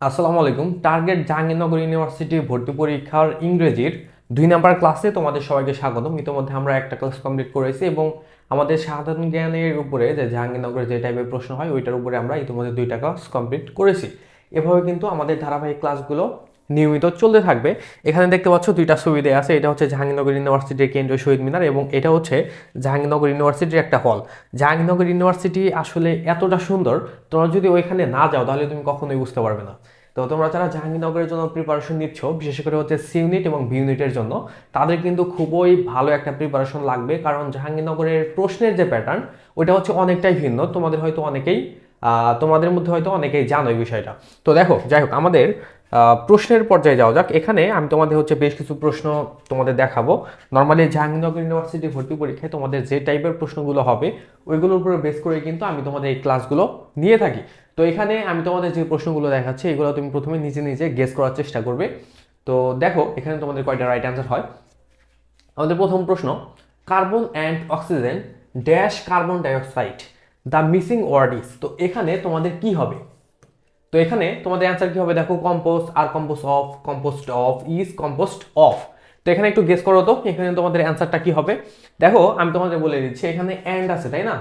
আসসালামু আলাইকুম। Target Jahangirnagar university ভর্তি পরীক্ষার ইংরেজির দুই নাম্বার ক্লাসে তোমাদের সবাইকে স্বাগতম। ইতিমধ্যে আমরা একটা ক্লাস কমপ্লিট করেছি এবং আমাদের সাধারণ জ্ঞানের উপরে যে জাহাঙ্গীরনগরের যে টাইপের প্রশ্ন হয়, ওইটার উপরে আমরা ইতিমধ্যে দুইটা ক্লাস কমপ্লিট করেছি। এভাবে কিন্তু আমাদের ধারাবাহিক ক্লাসগুলো নিয়মিত চলতে থাকবে। এখানে দেখতে পাচ্ছ দুইটা দেওয়া আছে। এটা হচ্ছে জাহাঙ্গীরনগর ইউনিভার্সিটির কেন্দ্রীয় শহীদ মিনার এবং এটা হচ্ছে জাহাঙ্গীরনগর ইউনিভার্সিটির একটা হল। জাহাঙ্গীরনগর ইউনিভার্সিটি আসলে এতটা সুন্দর, তোমরা যদি ওইখানে না যাও তাহলে তুমি কখনোই বুঝতে পারবে না। তো তোমরা যারা জাহাঙ্গীরনগরের জন্য প্রিপারেশন নিচ্ছ, বিশেষ করে হচ্ছে সি ইউনিট এবং বি ইউনিটের জন্য, তাদের কিন্তু খুবই ভালো একটা প্রিপারেশন লাগবে। কারণ জাহাঙ্গীরনগরের প্রশ্নের যে প্যাটার্ন ওইটা হচ্ছে অনেকটাই ভিন্ন। তোমাদের হয়তো অনেকেই তোমাদের মধ্যে হয়তো অনেকেই জানো এই বিষয়টা। তো দেখো, যাই হোক, আমাদের প্রশ্নের পর্যায়ে যাওয়া যাক। এখানে আমি তোমাদের হচ্ছে বেশ কিছু প্রশ্ন তোমাদের দেখাবো। নর্মালি জাহাঙ্গীরনগর ইউনিভার্সিটি ভর্তি পরীক্ষায় তোমাদের যে টাইপের প্রশ্নগুলো হবে, ওইগুলোর উপরে বেস করে কিন্তু আমি তোমাদের এই ক্লাসগুলো নিয়ে থাকি। তো এখানে আমি তোমাদের যে প্রশ্নগুলো দেখাচ্ছি, এগুলো তুমি প্রথমে নিজে নিজে গেস করার চেষ্টা করবে। তো দেখো, এখানে তোমাদের কয়টা রাইট অ্যান্সার হয়। আমাদের প্রথম প্রশ্ন carbon and oxygen dash carbon dioxide the missing word is তো এখানে তোমাদের কি হবে? তো এখানে তোমাদের অ্যান্সার কি হবে? দেখো compost R compost of compost of is compost of তো এখানে একটু গেস করো তো, এখানে তোমাদের অ্যান্সারটা কি হবে? দেখো, আমি তোমাদের বলে দিচ্ছি, এখানে অ্যান্ড আছে, তাই না?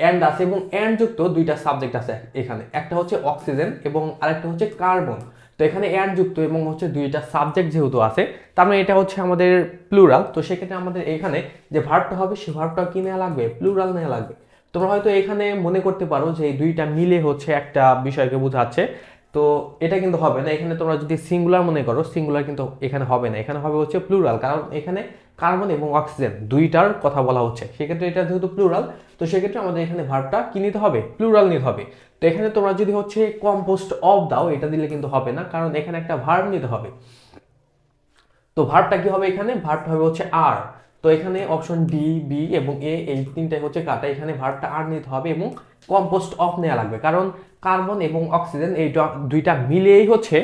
অ্যান্ড আছে এবং অ্যান্ড যুক্ত দুইটা সাবজেক্ট আছে এখানে। একটা হচ্ছে অক্সিজেন এবং আরেকটা হচ্ছে কার্বন তো এখানে অ্যান্ড যুক্ত এবং হচ্ছে দুইটা সাবজেক্ট যেহেতু আছে, তার মানে এটা হচ্ছে আমাদের প্লুরাল তো সেক্ষেত্রে আমাদের এখানে যে ভার্বটা হবে, সে ভার্বটা কি নেওয়া লাগবে? প্লুরাল নেওয়া লাগবে। তোমরা হয়তো এখানে মনে করতে পারো যে এই দুইটা মিলে হচ্ছে একটা বিষয়কে বোঝাচ্ছে। তো এটা কিন্তু হবে না। এখানে তোমরা যদি সিঙ্গুলার মনে করো সিঙ্গুলার কিন্তু এখানে হবে না। এখানে হবে হচ্ছে প্লুরাল কারণ এখানে কার্বন এবং অক্সিজেন দুইটার কথা বলা হচ্ছে। সেক্ষেত্রে এটা যেহেতু প্লুরাল তো সেক্ষেত্রে আমাদের এখানে ভার্বটা কি নিতে হবে? প্লুরাল নিতে হবে। তো এখানে তোমরা যদি হচ্ছে কম্পোস্ট অফ দাও, এটা দিলে কিন্তু হবে না, কারণ এখানে একটা ভার্ব নিতে হবে। তো ভার্বটা কি হবে এখানে? ভার্বটা হবে হচ্ছে আর তো এখানে অপশন ডি বি এবং এ এই তিনটাই হচ্ছে কাটা। এখানে ভার্বটা আর নিতে হবে এবং কম্পোস্ট অফ নেওয়া লাগবে। কারণ কার্বন এবং অক্সিজেন এই দুইটা মিলিয়েই হচ্ছে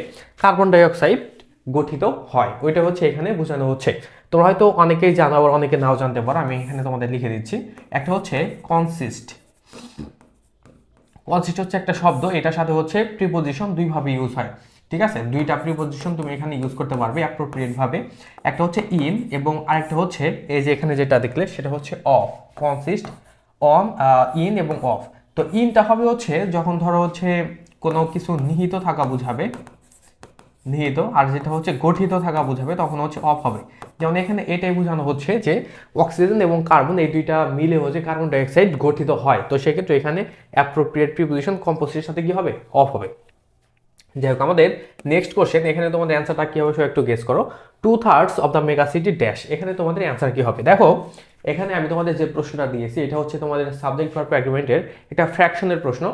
কার্বন ডাইঅক্সাইড গঠিত হয়। ওইটা হচ্ছে এখানে বোঝানো হচ্ছে। তোমরা হয়তো অনেকেই জানো, আবার অনেকে নাও জানতে পারো। আমি এখানে তোমাদের লিখে দিচ্ছি। একটা হচ্ছে কনসিস্ট কনসিস্ট হচ্ছে একটা শব্দ। এটার সাথে হচ্ছে প্রিপোজিশন দুইভাবে ইউজ হয়। ঠিক আছে? দুইটা প্রিপোজিশন তুমি এখানে ইউজ করতে পারবে অ্যাপ্রোপ্রিয়েট ভাবে। একটা হচ্ছে ইন এবং আরেকটা হচ্ছে এই যে এখানে যেটা দেখলে, সেটা হচ্ছে অফ কনসিস্ট অন ইন এবং অফ তো ইনটা হবে হচ্ছে যখন ধরো হচ্ছে কোনো কিছু নিহিত থাকা বোঝাবে, নিহিত, আর যেটা হচ্ছে গঠিত থাকা বোঝাবে, তখন হচ্ছে অফ হবে। যেমন এখানে এটাই বোঝানো হচ্ছে যে অক্সিজেন এবং কার্বন এই দুইটা মিলে হচ্ছে কার্বন ডাইঅক্সাইড গঠিত হয়। তো সেক্ষেত্রে এখানে অ্যাপ্রোপ্রিয়েট প্রিপোজিশন কম্পোজিটের সাথে কি হবে? অফ হবে। যাই হোক, আমাদের নেক্সট কোশ্চেন এখানে তোমাদের অ্যান্সারটা কি হবে সেটা একটু গেস করো। Two thirds of the mega city dash এখানে তোমাদের অ্যান্সার কী হবে? দেখো, এখানে আমি তোমাদের যে প্রশ্নটা দিয়েছি, এটা হচ্ছে তোমাদের সাবজেক্ট ভার্ব অ্যাগ্রিমেন্টের এটা ফ্র্যাকশনের প্রশ্ন।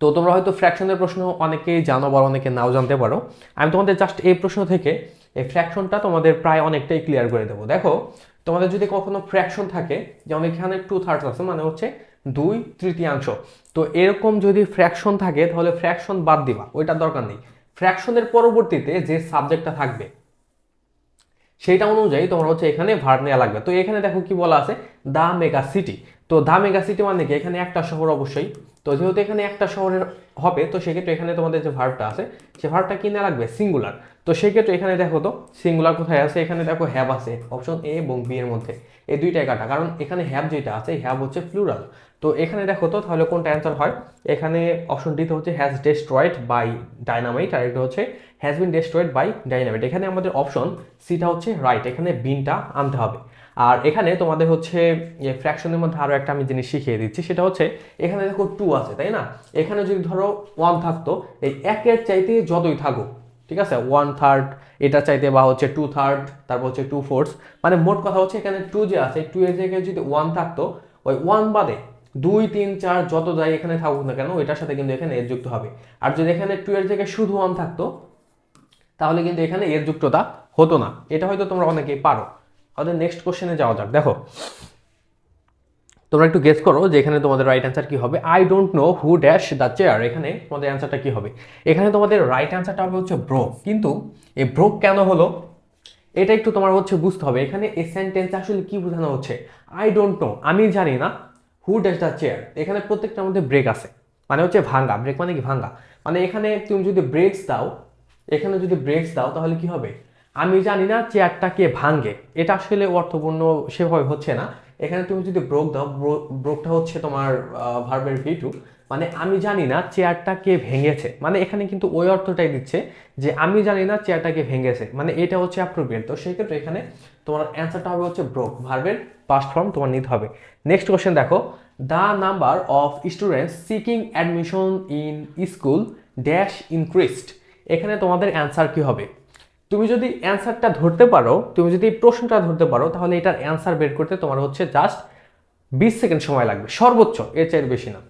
তো তোমরা হয়তো ফ্র্যাকশনের প্রশ্ন অনেকেই জানো বা অনেকে নাও জানতে পারো। আমি তোমাদের জাস্ট এই প্রশ্ন থেকে এই ফ্র্যাকশনটা তোমাদের প্রায় অনেকটাই ক্লিয়ার করে দেবো। দেখো, তোমাদের যদি কখনো ফ্র্যাকশন থাকে, যেমন এখানে টু থার্ডস আছে মানে হচ্ছে দুই তৃতীয়াংশ। তো এরকম যদি ফ্র্যাকশন থাকে, তাহলে ফ্র্যাকশন বাদ দিবা ওইটার দরকার নেই। ফ্র্যাকশনের পরবর্তীতে যে সাবজেক্টটা থাকবে, সেইটা অনুযায়ী তোমার হচ্ছে এখানে ভার নেওয়া লাগবে। তো এখানে দেখো কি বলা আছে দা মেগা সিটি তো দা মেগা সিটি মানে কি এখানে একটা শহর অবশ্যই। তো যেহেতু এখানে একটা শহরের হবে, তো সেক্ষেত্রে এখানে তোমাদের যে ভার্বটা আছে, সে ভার্বটা কি নেওয়া লাগবে সিঙ্গুলার তো সেক্ষেত্রে এখানে দেখো তো সিঙ্গুলার কোথায় আছে? এখানে দেখো হ্যাব আছে অপশন এ এবং বি এর মধ্যে। এই দুইটাই কাটা, কারণ এখানে হ্যাব যেটা আছে হ্যাব হচ্ছে প্লুরাল তো এখানে দেখো তো, তাহলে কোনটা অ্যান্সার হয়? এখানে অপশন ডিতে হচ্ছে হ্যাজ ডেস্ট্রয়েড বাই ডাইনামাইট আর একটা হচ্ছে has been destroyed by dynamite এখানে আমাদের অপশন সিটা হচ্ছে রাইট এখানে বিনটা আনতে হবে। আর এখানে তোমাদের হচ্ছে ফ্র্যাকশনের মধ্যে আরও একটা আমি জিনিস শিখিয়ে দিচ্ছি, সেটা হচ্ছে এখানে দেখো টু আছে, তাই না? এখানে যদি ধরো ওয়ান থাকতো, এই একের চাইতে যতই থাকুক, ঠিক আছে? ওয়ান থার্ড এটা চাইতে বা হচ্ছে টু থার্ড তারপর হচ্ছে টু ফোর্থ মানে মোট কথা হচ্ছে এখানে টু যে আছে টু এর জায়গায় যদি ওয়ান থাকতো, ওই ওয়ান বাদে দুই, তিন, চার যত যাই এখানে থাকুক না কেন, এটার সাথে কিন্তু এখানে এর যুক্ত হবে। আর যদি এখানে টু এর জায়গায় শুধু ওয়ান থাকতো, তাহলে কিন্তু এখানে এর যুক্ততা হতো না। এটা হয়তো তোমরা অনেকেই পারো। আমাদের নেক্সট কোশ্চেনে যাওয়া যাক। দেখো, তোমরা একটু গেস করো যে এখানে তোমাদের রাইট অ্যান্সার কি হবে। I don't know who dash the chair এখানে তোমাদের অ্যান্সারটা কি হবে? এখানে তোমাদের রাইট অ্যান্সারটা হবে হচ্ছে ব্রোক কিন্তু এই ব্রোক কেন হলো? এটা একটু তোমার হচ্ছে বুঝতে হবে। এখানে এই সেন্টেন্স আসলে কি বোঝানো হচ্ছে? আই ডোন্ট নো আমি জানি না হু ড্যাশ দ্য চেয়ার এখানে প্রত্যেকটার মধ্যে ব্রেক আছে। মানে হচ্ছে ভাঙ্গা। ব্রেক মানে কি? ভাঙ্গা। মানে এখানে তুমি যদি ব্রেকস দাও, এখানে যদি ব্রেকস দাও, তাহলে কি হবে? আমি জানি না চেয়ারটা কে ভাঙ্গে এটা আসলে অর্থপূর্ণ সেভাবে হচ্ছে না। এখানে তুমি যদি ব্রোক দাও ব্রোকটা হচ্ছে তোমার ভার্বের ভি টু মানে আমি জানি না চেয়ারটা কে ভেঙেছে। মানে এখানে কিন্তু ওই অর্থটাই দিচ্ছে যে আমি জানি না চেয়ারটা কে ভেঙেছে। মানে এটা হচ্ছে অ্যাপ্রোপ্রিয়েট তো সেই ক্ষেত্রে এখানে তোমার অ্যান্সারটা হবে হচ্ছে ব্রোক ভার্বের পাস্ট ফর্ম তোমার নিতে হবে। নেক্সট কোশ্চেন দেখো। The number of students seeking admission in school dash increased এখানে তোমাদের অ্যান্সার কি হবে? তুমি যদি অ্যান্সারটা ধরতে পারো, তুমি যদি প্রশ্নটা ধরতে পারো, তাহলে এটার অ্যান্সার বের করতে তোমার হচ্ছে জাস্ট বিশ সেকেন্ড সময় লাগবে, সর্বোচ্চ, এর চাইতে বেশি না।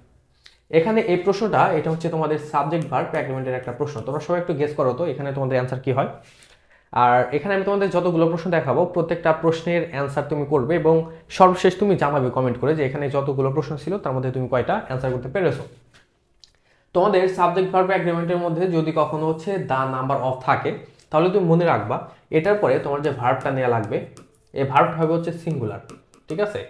এখানে এই প্রশ্নটা, এটা হচ্ছে তোমাদের সাবজেক্ট ভার্ব অ্যাগ্রিমেন্টের একটা প্রশ্ন। তোমরা সবাই একটু গেস করো তো, এখানে তোমাদের অ্যান্সার কি হয়। আর এখানে আমি তোমাদের যতগুলো প্রশ্ন দেখাবো, প্রত্যেকটা প্রশ্নের অ্যান্সার তুমি করবে এবং সর্বশেষ তুমি জানাবে কমেন্ট করে যে এখানে যতগুলো প্রশ্ন ছিল, তার মধ্যে তুমি কয়টা অ্যান্সার করতে পেরেছ। তোমাদের সাবজেক্ট ভার্ব অ্যাগ্রিমেন্টের মধ্যে যদি কখনো হচ্ছে দা নাম্বার অফ থাকে তাহলে তুমি মনে রাখবা, এটার পরে তোমার যে ভার্বটা নেওয়া লাগবে এ ভার্বটা হবে হচ্ছে সিঙ্গুলার ঠিক আছে?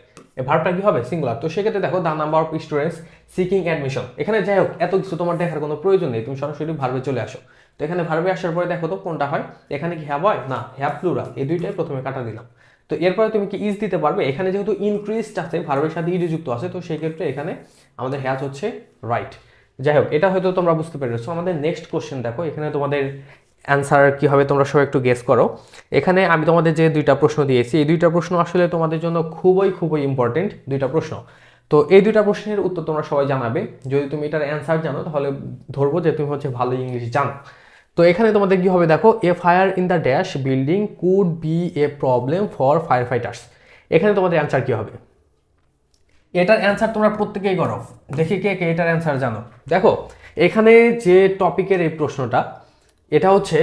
এ ভার্বটা কি হবে? সিঙ্গুলার তো সেক্ষেত্রে দেখো the number of students seeking admission এখানে যাই হোক, এত কিছু তোমার দেখার কোনো প্রয়োজন নেই, তুমি সরাসরি ভার্বে চলে আসো। তো এখানে ভার্বে আসার পরে দেখো তো কোনটা হয়? এখানে কি হ্যাভ হয়? না হ্যাভ প্লুরাল এই দুইটাই প্রথমে কাটা দিলাম। তো এরপরে তুমি কি ইজ দিতে পারবে? এখানে যেহেতু ইনক্রিজড আছে ভার্বের সাথে ইডি যুক্ত আছে, তো সেই ক্ষেত্রে এখানে আমাদের হ্যাজ হচ্ছে রাইট যাই হোক, এটা হয়তো তোমরা বুঝতে পেরেছ। আমাদের নেক্সট কোশ্চেন দেখো, এখানে তোমাদের অ্যান্সার কী হবে তোমরা সবাই একটু গেস করো। এখানে আমি তোমাদের যে দুইটা প্রশ্ন দিয়েছি, এই দুইটা প্রশ্ন আসলে তোমাদের জন্য খুবই খুবই ইম্পর্টেন্ট দুইটা প্রশ্ন। তো এই দুইটা প্রশ্নের উত্তর তোমরা সবাই জানাবে। যদি তুমি এটার অ্যান্সার জানো, তাহলে ধরবো যে তুমি হচ্ছে ভালো ইংলিশ জানো। তো এখানে তোমাদের কি হবে দেখো a fire in the dash building could be a problem for fire fighters এখানে তোমাদের অ্যান্সার কি হবে? এটার অ্যান্সার তোমরা প্রত্যেকেই করো। দেখি কে কে এটার অ্যান্সার জানো। দেখো, এখানে যে টপিকের এই প্রশ্নটা এটা হচ্ছে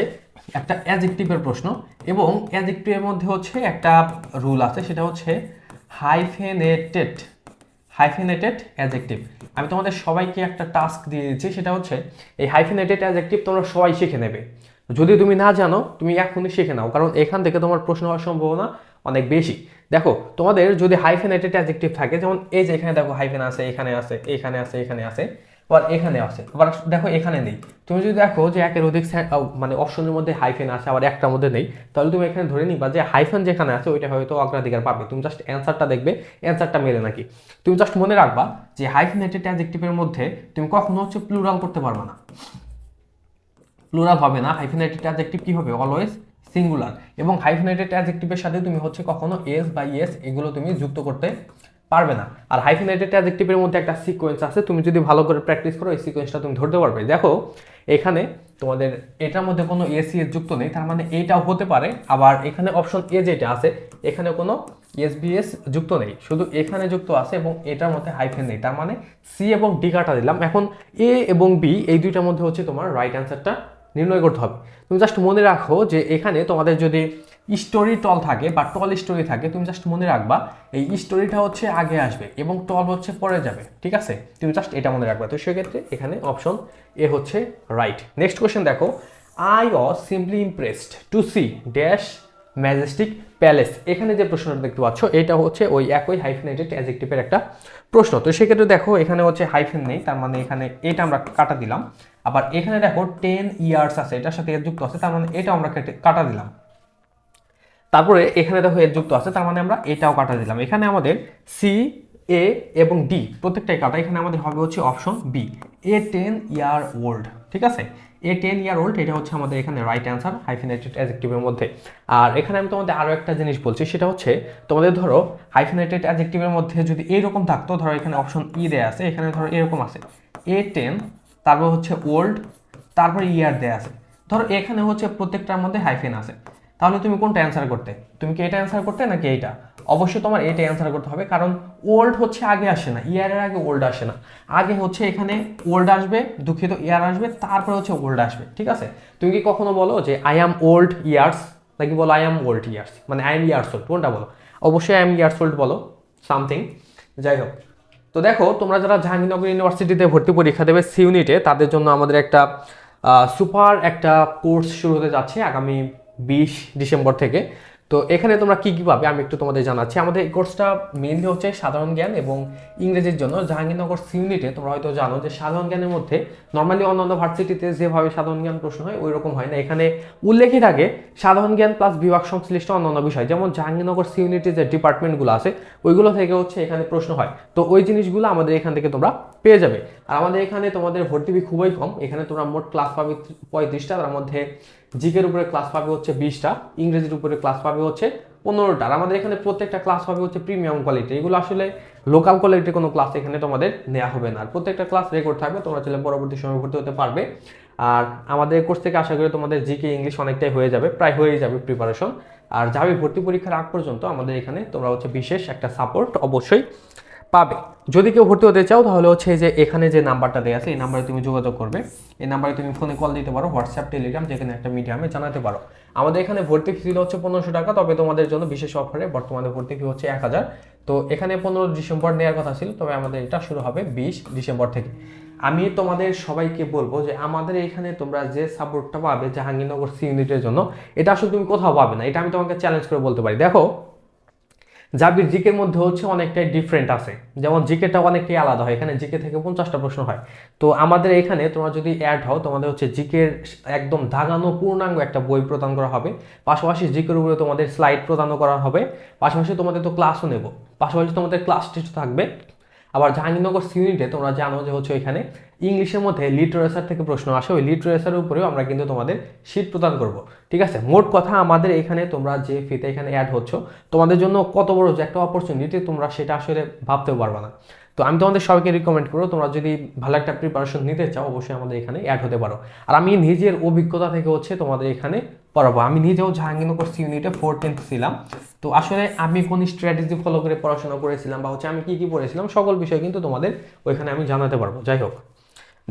একটা অ্যাজেক্টিভের প্রশ্ন এবং অ্যাজেক্টিভের মধ্যে হচ্ছে একটা রুল আছে, সেটা হচ্ছে হাইফেনেটেড হাইফেনেটেড অ্যাজেক্টিভ আমি তোমাদের সবাইকে একটা টাস্ক দিয়ে দিচ্ছি, সেটা হচ্ছে এই হাইফেনেটেড অ্যাজেক্টিভ তোমরা সবাই শিখে নেবে। যদি তুমি না জানো, তুমি এখনই শিখে নাও, কারণ এখান থেকে তোমার প্রশ্ন হওয়ার সম্ভাবনা অনেক বেশি। দেখো, তোমাদের যদি হাইফেনেটেড অ্যাজেক্টিভ থাকে, যেমন এই যে এখানে দেখো হাইফেন আছে, এখানে আছে এখানে আছে এখানে আছে আবার এখানে আছে আবার দেখো এখানে নেই। তুমি যদি দেখো যে একের অধিক মানে অপশনের মধ্যে হাইফেন আছে আবার একটার মধ্যে নেই, তাহলে তুমি এখানে ধরে নিবা যে হাইফেন যেখানে আছে, ওইটা হয়তো অগ্রাধিকার পাবে। তুমি জাস্ট অ্যান্সারটা দেখবে অ্যান্সারটা মেলে নাকি। তুমি জাস্ট মনে রাখবা যে হাইফেনেটেড অ্যাজেক্টিভের মধ্যে তুমি কখনো হচ্ছে প্লুরাল করতে পারবে না। প্লুরাল হবে না। হাইফেনেটেড অ্যাডজেক্টিভ কি হবে? অলওয়েজ সিঙ্গুলার এবং হাইফেনেটেড অ্যাডজেক্টিভের সাথে তুমি হচ্ছে কখনো এস বা ইয়েস এগুলো তুমি যুক্ত করতে পারবে না। আর হাইফেনেটেড অ্যাডজেক্টিভের মধ্যে একটা সিকোয়েন্স আছে, তুমি যদি ভালো করে প্র্যাকটিস করো, এই সিকোয়েন্সটা তুমি ধরতে পারবে। দেখো, এখানে তোমাদের এটার মধ্যে কোনো এস ইএস যুক্ত নেই, তার মানে এইটাও হতে পারে, আবার এখানে অপশন এ যেটা আছে, এখানে কোনো এস বিএস যুক্ত নেই। শুধু এখানে যুক্ত আছে এবং এটার মধ্যে হাইফেন নেই, তার মানে সি এবং ডি কাটা দিলাম। এখন এ এবং বি এই দুইটার মধ্যে হচ্ছে তোমার রাইট অ্যান্সারটা নির্ণয় করতে হবে। তুমি জাস্ট মনে রাখো যে এখানে তোমাদের যদি স্টোরি টল থাকে বা টল স্টোরি থাকে, তুমি জাস্ট মনে রাখবা, এই স্টোরিটা হচ্ছে আগে আসবে এবং টল হচ্ছে পরে যাবে, ঠিক আছে? তুমি জাস্ট এটা মনে রাখবা। তো সেক্ষেত্রে এখানে অপশন এ হচ্ছে রাইট নেক্সট কোয়েশ্চেন দেখো। I was simply impressed to see dash majestic palace এখানে যে প্রশ্নটা দেখতে পাচ্ছ, এটা হচ্ছে ওই একই হাইফেনেটেড অ্যাজেক্টিভের একটা প্রশ্ন। তো সেক্ষেত্রে দেখো, এখানে হচ্ছে হাইফেন নেই, তার মানে এখানে এটা আমরা কাটা দিলাম। আবার এখানে দেখো টেন ইয়ার্স আছে, এটার সাথে এর যুক্ত আছে, তার মানে এটা আমরা কেটে দিলাম। তারপরে এখানে দেখো এর যুক্ত আছে, তার মানে আমরা এটাও কাটা দিলাম। এখানে আমাদের সি এ এবং ডি প্রত্যেকটাই কাটা। এখানে আমাদের হবে হচ্ছে option B a ten year old ঠিক আছে? এ টেন ইয়ার ওল্ড এটা হচ্ছে আমাদের এখানে রাইট অ্যান্সার হাইফিনেটেড অ্যাজেক্টিভের মধ্যে। আর এখানে আমি তোমাদের আরও একটা জিনিস বলছি, সেটা হচ্ছে তোমাদের ধরো হাইফিনেটেড অ্যাজেক্টিভের মধ্যে যদি এরকম থাকতো, ধরো এখানে অপশন ই দেয়া আছে, এখানে ধরো এরকম আছে। এ টেন তারপর হচ্ছে ওল্ড তারপর ইয়ার দেয়া আছে। ধরো এখানে হচ্ছে প্রত্যেকটার মধ্যে হাইফেন আছে। তাহলে তুমি কোনটা অ্যান্সার করতে? তুমি কি এটা অ্যান্সার করতে নাকি এইটা? অবশ্যই তোমার এটা অ্যান্সার করতে হবে, কারণ ওল্ড হচ্ছে আগে আসে না ইয়ারের আগে ওল্ড আসে না। আগে হচ্ছে এখানে ওল্ড আসবে, দুঃখিত ইয়ার আসবে, তারপরে হচ্ছে ওল্ড আসবে, ঠিক আছে? তুমি কি কখনো বলো যে আই অ্যাম ওল্ড ইয়ার্স নাকি বলো আই অ্যাম ওল্ড ইয়ার্স মানে আই এম ইয়ার্স ওল্ড কোনটা বলো? অবশ্যই আই এম ইয়ার্স ওল্ড বলো সামথিং যাই হোক। তো দেখো, তোমরা যারা জাহাঙ্গীরনগর ইউনিভার্সিটিতে ভর্তি পরীক্ষা দেবে, সি ইউনিটে, তাদের জন্য আমাদের একটা সুপার একটা কোর্স শুরু হতে যাচ্ছে আগামী বিশ ডিসেম্বর থেকে। তো এখানে তোমরা কি কি পাবে আমি একটু তোমাদের জানাচ্ছি। আমাদের এই কোর্সটা মেনলি হচ্ছে সাধারণ জ্ঞান এবং ইংরেজির জন্য। জাহাঙ্গীরনগর সিউনিটে তোমরা হয়তো জানো যে সাধারণ জ্ঞানের মধ্যে নর্মালি অন্যান্য ভার্সিটিতে যেভাবে সাধারণ জ্ঞান প্রশ্ন হয় ওই রকম হয় না। এখানে উল্লেখই থাকে সাধারণ জ্ঞান প্লাস বিভাগ সংশ্লিষ্ট অন্যান্য বিষয়, যেমন জাহাঙ্গীরনগর ইউনিটে যে ডিপার্টমেন্টগুলো আছে, ওইগুলো থেকে হচ্ছে এখানে প্রশ্ন হয়। তো ওই জিনিসগুলো আমাদের এখান থেকে তোমরা পেয়ে যাবে। আর আমাদের এখানে তোমাদের ভর্তি খুবই কম। এখানে তোমরা মোট ক্লাস পাবে পঁয়ত্রিশটা, তার মধ্যে জিকের উপরে ক্লাস পাবে হচ্ছে বিশটা, ইংরেজির উপরে ক্লাস পাবে হচ্ছে পনেরোটা। আর আমাদের এখানে প্রত্যেকটা ক্লাস হবে হচ্ছে প্রিমিয়াম কোয়ালিটি এগুলো আসলে লোকাল কোয়ালিটির কোনো ক্লাস এখানে তোমাদের নেওয়া হবে না। আর প্রত্যেকটা ক্লাস রেকর্ড থাকবে, তোমরা চাইলে পরবর্তী সময় ভর্তি হতে পারবে। আর আমাদের কোর্স থেকে আশা করি তোমাদের জিকে ইংলিশ অনেকটাই হয়ে যাবে, প্রায় হয়ে যাবে প্রিপারেশন আর যাবে ভর্তি পরীক্ষার আগ পর্যন্ত আমাদের এখানে তোমরা হচ্ছে বিশেষ একটা সাপোর্ট অবশ্যই পাবে। যদি কেউ ভর্তি হতে চাও, তাহলে হচ্ছে যে এখানে যে নাম্বারটা দেওয়া আছে, এই নাম্বারে তুমি যোগাযোগ করবে। এই নাম্বারে তুমি ফোনে কল দিতে পারো হোয়াটসঅ্যাপ টেলিগ্রাম যেখানে একটা মিডিয়ামে জানাতে পারো। আমাদের এখানে ভর্তি ফি ছিল হচ্ছে পনেরোশো টাকা, তবে তোমাদের জন্য বিশেষ অফারে বর্তমানে ভর্তি ফি হচ্ছে এক হাজার। তো এখানে পনেরো ডিসেম্বর নেওয়ার কথা ছিল, তবে আমাদের এটা শুরু হবে বিশ ডিসেম্বর থেকে। আমি তোমাদের সবাইকে বলব যে আমাদের এখানে তোমরা যে সাপোর্টটা পাবে জাহাঙ্গীরনগর সি ইউনিটের জন্য, এটা আসলে তুমি কোথাও পাবে না, এটা আমি তোমাকে চ্যালেঞ্জ করে বলতে পারি। দেখো জাবির জিকের মধ্যে হচ্ছে অনেকটাই ডিফারেন্ট আছে। যেমন জিকেটা অনেকটাই আলাদা হয়। এখানে জিকে থেকে পঞ্চাশটা প্রশ্ন হয়। তো আমাদের এখানে তোমরা যদি অ্যাড হও, তোমাদের হচ্ছে জিকের একদম দাগানো পূর্ণাঙ্গ একটা বই প্রদান করা হবে। পাশাপাশি জিকের উপরে তোমাদের স্লাইড প্রদানও করা হবে। পাশাপাশি তোমাদের তো ক্লাসও নেব। পাশাপাশি তোমাদের ক্লাস টেস্ট থাকবে আবার জাহাঙ্গীরনগর ইউনিটে তোমরা জানো যে হচ্ছে এখানে ইংলিশের মধ্যে লিটারেচার থেকে প্রশ্ন আসে। ওই লিটারেচারের উপরেও আমরা কিন্তু তোমাদের শীট প্রদান করব। ঠিক আছে? মোট কথা আমাদের এখানে তোমরা যে ফিতে এখানে অ্যাড হচ্ছ, তোমাদের জন্য কত বড় যে একটা অপরচুনিটি তোমরা সেটা আসলে ভাবতেও পারবে না। তো আমি তোমাদের সবাইকে রিকমেন্ড করব, তোমরা যদি ভালো একটা প্রিপারেশন নিতে চাও, অবশ্যই আমাদের এখানে অ্যাড হতে পারো। আর আমি নিজের অভিজ্ঞতা থেকে হচ্ছে তোমাদের এখানে পড়াবো। আমি নিজেও জাহাঙ্গীরনগর ইউনিটে ফোরটিন্থ ছিলাম। তো আসলে আমি কোন স্ট্র্যাটেজি ফলো করে পড়াশোনা করেছিলাম বা হচ্ছে আমি কি কি পড়েছিলাম সকল বিষয় কিন্তু তোমাদের ওইখানে আমি জানাতে পারব। যাই হোক,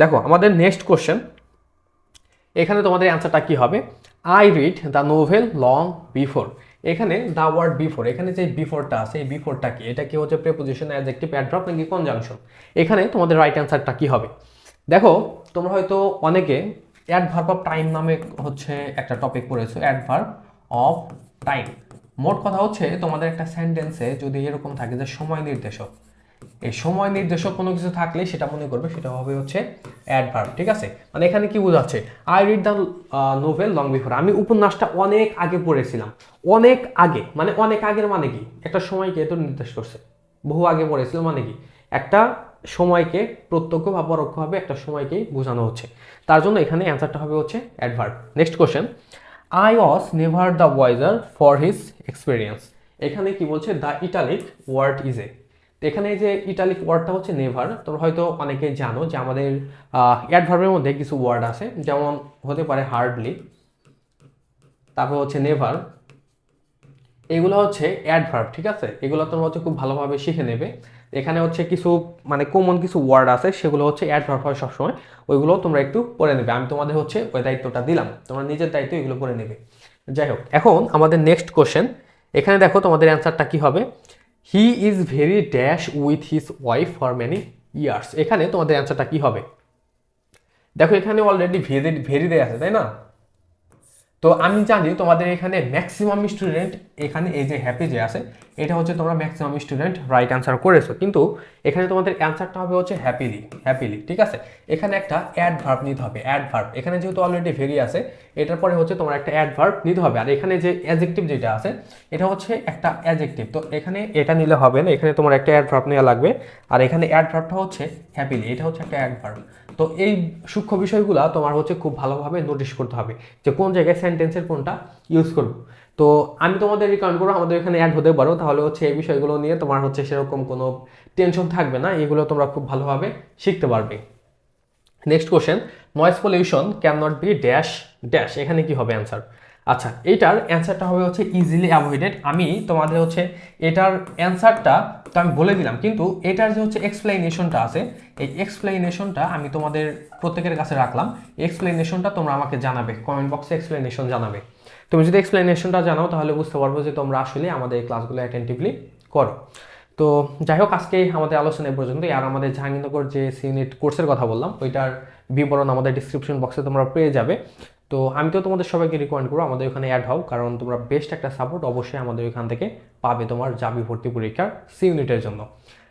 দেখো আমাদের নেক্সট কোশ্চেন এখানে তোমাদের অ্যান্সারটা কি হবে? I read the novel long before এখানে দ্য ওয়ার্ড বিফোর এখানে যে বিফোরটা আছে এই বিফোরটা কি? এটা কি হচ্ছে প্রেপোজিশন অ্যাডজেক্টিভ অ্যাড্রপ নাকি কনজাংশন এখানে তোমাদের রাইট অ্যান্সারটা কি হবে? দেখো, তোমরা হয়তো অনেকে অ্যাডভার্ব অফ টাইম নামে হচ্ছে একটা টপিক পড়েছো অ্যাডভার্ব অফ টাইম মোট কথা হচ্ছে তোমাদের একটা সেন্টেন্সে যদি এরকম থাকে যে সময় নির্দেশক, এই সময় নির্দেশক কোনো কিছু থাকলে সেটা মনে করবে, সেটা হবে হচ্ছে অ্যাডভার্ব ঠিক আছে? মানে এখানে কি বোঝাচ্ছে? I read the novel long before আমি উপন্যাসটা অনেক আগে পড়েছিলাম। অনেক আগে মানে অনেক আগের মানে কি? একটা সময়কে তো নির্দেশ করছে। বহু আগে পড়েছিল মানে কি? একটা সময়কে প্রত্যক্ষ বা পরোক্ষভাবে একটা সময়কেই বোঝানো হচ্ছে। তার জন্য এখানে অ্যান্সারটা হবে হচ্ছে adverb next question I was never the wiser for his experience এখানে কি বলছে? The italic word is a এখানে যে ইটালিক ওয়ার্ডটা হচ্ছে নেভার তোমরা হয়তো অনেকে জানো যে আমাদের অ্যাডভার্বের মধ্যে কিছু ওয়ার্ড আছে, যেমন হতে পারে হার্ডলি তারপর হচ্ছে নেভার এগুলো হচ্ছে অ্যাডভার্ব ঠিক আছে? এগুলো তোমরা হচ্ছে খুব ভালোভাবে শিখে নেবে। এখানে হচ্ছে কিছু মানে কমন কিছু ওয়ার্ড আছে, সেগুলো হচ্ছে অ্যাডভার্ব হয় সবসময়। ওইগুলো তোমরা একটু পড়ে নেবে। আমি তোমাদের হচ্ছে ওই দায়িত্বটা দিলাম। তোমরা নিজের দায়িত্ব এগুলো পড়ে নেবে। যাই হোক, এখন আমাদের নেক্সট কোশ্চেন এখানে দেখো তোমাদের অ্যান্সারটা কি হবে? He is very dash with his wife for many years এখানে তোমাদের অ্যান্সারটা কি হবে? দেখো, এখানে অলরেডি ভেরি ভেরি দেয়া আছে, তাই না? তো আমি জানি তোমাদের এখানে ম্যাক্সিমাম স্টুডেন্ট এখানে এই যে হ্যাপি যে আছে, এটা হচ্ছে তোমরা ম্যাক্সিমাম স্টুডেন্ট রাইট অ্যান্সার করেছ। কিন্তু এখানে তোমাদের অ্যান্সারটা হবে হচ্ছে হ্যাপিলি হ্যাপিলি ঠিক আছে? এখানে একটা অ্যাড ভার্ব নিতে হবে অ্যাড ভার্ব এখানে যেহেতু অলরেডি ভেরি আছে, এটার পরে হচ্ছে তোমার একটা অ্যাড ভার্ব নিতে হবে। আর এখানে যে অ্যাজেক্টিভ যেটা আছে, এটা হচ্ছে একটা অ্যাজেক্টিভ তো এখানে এটা নিলে হবে না, এখানে তোমার একটা অ্যাড ভার্ব নেওয়া লাগবে। আর এখানে অ্যাড ভার্বটা হচ্ছে হ্যাপিলি এটা হচ্ছে একটা অ্যাড ভার্ব তো এই সূক্ষ্ম বিষয়গুলো তোমার হচ্ছে খুব ভালোভাবে নোটিশ করতে হবে যে কোন জায়গায় সেন্টেন্সের কোনটা? ইউজ করব তো আমি তোমাদের রিকমেন্ড করব আমাদের এখানে অ্যাড হতে পারো। তাহলে হচ্ছে এই বিষয়গুলো নিয়ে তোমার হচ্ছে সেরকম কোনো টেনশন থাকবে না। এগুলো তোমরা খুব ভালোভাবে শিখতে পারবে। Next question noise pollution can not be dash dash এখানে কি হবে অ্যান্সার আচ্ছা এটার অ্যান্সারটা হবে হচ্ছে ইজিলি অ্যাভয়েডেড আমি তোমাদের হচ্ছে এটার অ্যান্সারটা তো আমি বলে দিলাম, কিন্তু এটার যে হচ্ছে এক্সপ্লেনেশনটা আছে, এই এক্সপ্লেনেশনটা আমি তোমাদের প্রত্যেকের কাছে রাখলাম। এক্সপ্লেনেশনটা তোমরা আমাকে জানাবে কমেন্ট বক্সে এক্সপ্লেনেশন জানাবে। তুমি যদি এক্সপ্লেনেশনটা জানাও, তাহলে বুঝতে পারব যে তোমরা আসলে আমাদের এই ক্লাসগুলো অ্যাটেন্টিভলি করো। তো যাই হোক, আজকে আমাদের আলোচনা এ পর্যন্ত আর আমাদের জাহাঙ্গীরনগর যে সিউনিট কোর্সের কথা বললাম, ওইটার বিবরণ আমাদের ডিসক্রিপশন বক্সে তোমরা পেয়ে যাবে। তো আমি তো তোমাদের সবাইকে রিকমেন্ড করব, আমাদের ওখানে অ্যাড হও, কারণ তোমরা বেস্ট একটা সাপোর্ট অবশ্যই আমাদের ওখান থেকে পাবে তোমার জাবি ভর্তি পরীক্ষার সি ইউনিটের জন্য।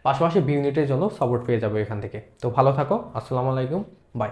পাশাপাশি বি ইউনিটের জন্য সাপোর্ট পেয়ে যাবে এখান থেকে। তো ভালো থাকো, আসসালামু আলাইকুম বাই